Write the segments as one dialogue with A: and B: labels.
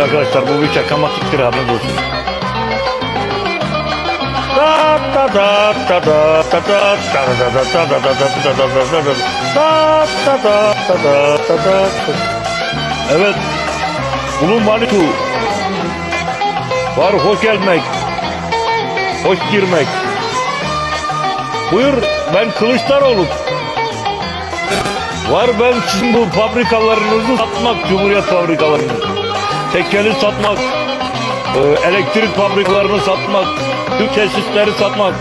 A: Şimdi arkadaşlar bu bir çakamatik bir haber olsun. Evet. Ulu Manitu. Var hoş gelmek. Hoş girmek. Buyur ben Kılıçdaroğlu. Var ben sizin bu fabrikalarınızı satmak Cumhuriyet fabrikalarınızı. Tekeli satmak, e, elektrik fabrikalarını satmak, tüm tesisleri satmak.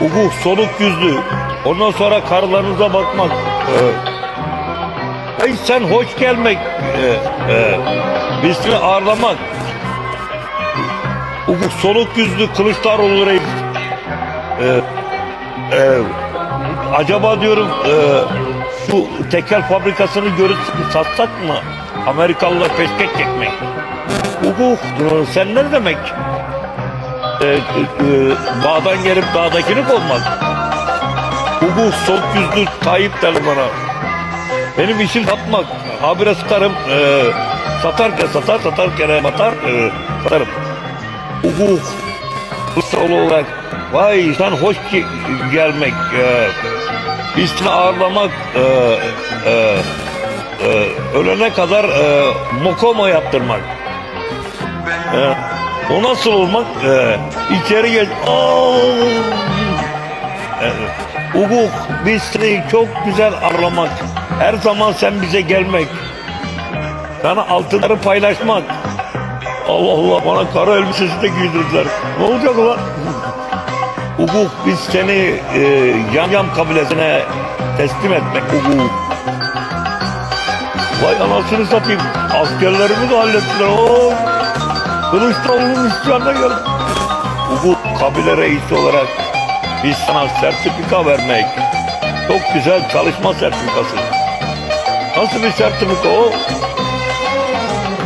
A: Ugu, soluk yüzlü. Ondan sonra karlarınıza bakmak. E, Ey sen hoş gelmek. E, e, biz seni ağırlamak. Ugu, soluk yüzlü Kılıçdaroğlu reis. E, e, acaba diyorum e, şu tekel fabrikasını görüp satsak mı? Amerikalılar peşkek çekmek. Ugu sen ne demek? E, e, e, bağdan gelip dağdakini kovmak. Ugu soğuk yüzlü Tayyip derler bana. Benim işim satmak. Habire satarım. E, satarken satar, satarken batar. E, satarım. Ugu Kılıçdaroğlu olarak vay sen hoş gelmek e, ağırlamak e, e, e, ölene kadar e, mokomo yaptırmak e, o nasıl olmak e, içeri gel Aa! e, Ugu biz seni çok güzel ağırlamak her zaman sen bize gelmek sana altınları paylaşmak Allah Allah bana kara elbisesi de giydirdiler. Ne olacak ulan? Uguk biz seni e, yam yam kabilesine teslim etmek Uguk. Vay anasını satayım. Askerlerimi de hallettiler. Oo. Kılıçdaroğlu'nun isyanına geldi. Uguk kabile reisi olarak biz sana sertifika vermek. Çok güzel çalışma sertifikası. Nasıl bir sertifika o?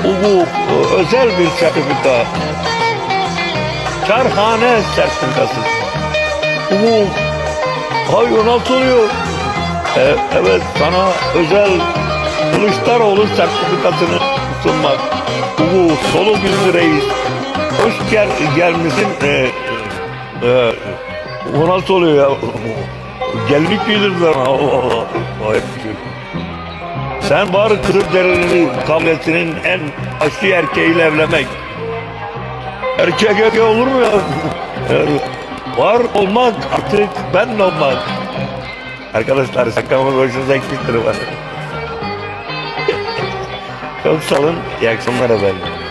A: Bu e, özel bir sertifika. Çarhane sertifikası. Bu hay o nasıl oluyor? E, evet sana özel Kılıçdaroğlu sertifikasını sunmak. Bu solu bir reis. Hoş gel gelmişsin. E, e, o nasıl oluyor ya? Allah. Vay be. Sen bari Kırıklareli kabilesinin en asli erkeğiyle evlenmek. Erkek erkeği olur mu ya? Yani var olmak artık ben olmak. Arkadaşlar sakamın hoşunuza gitmiştir var. Çok salın. İyi akşamlar efendim.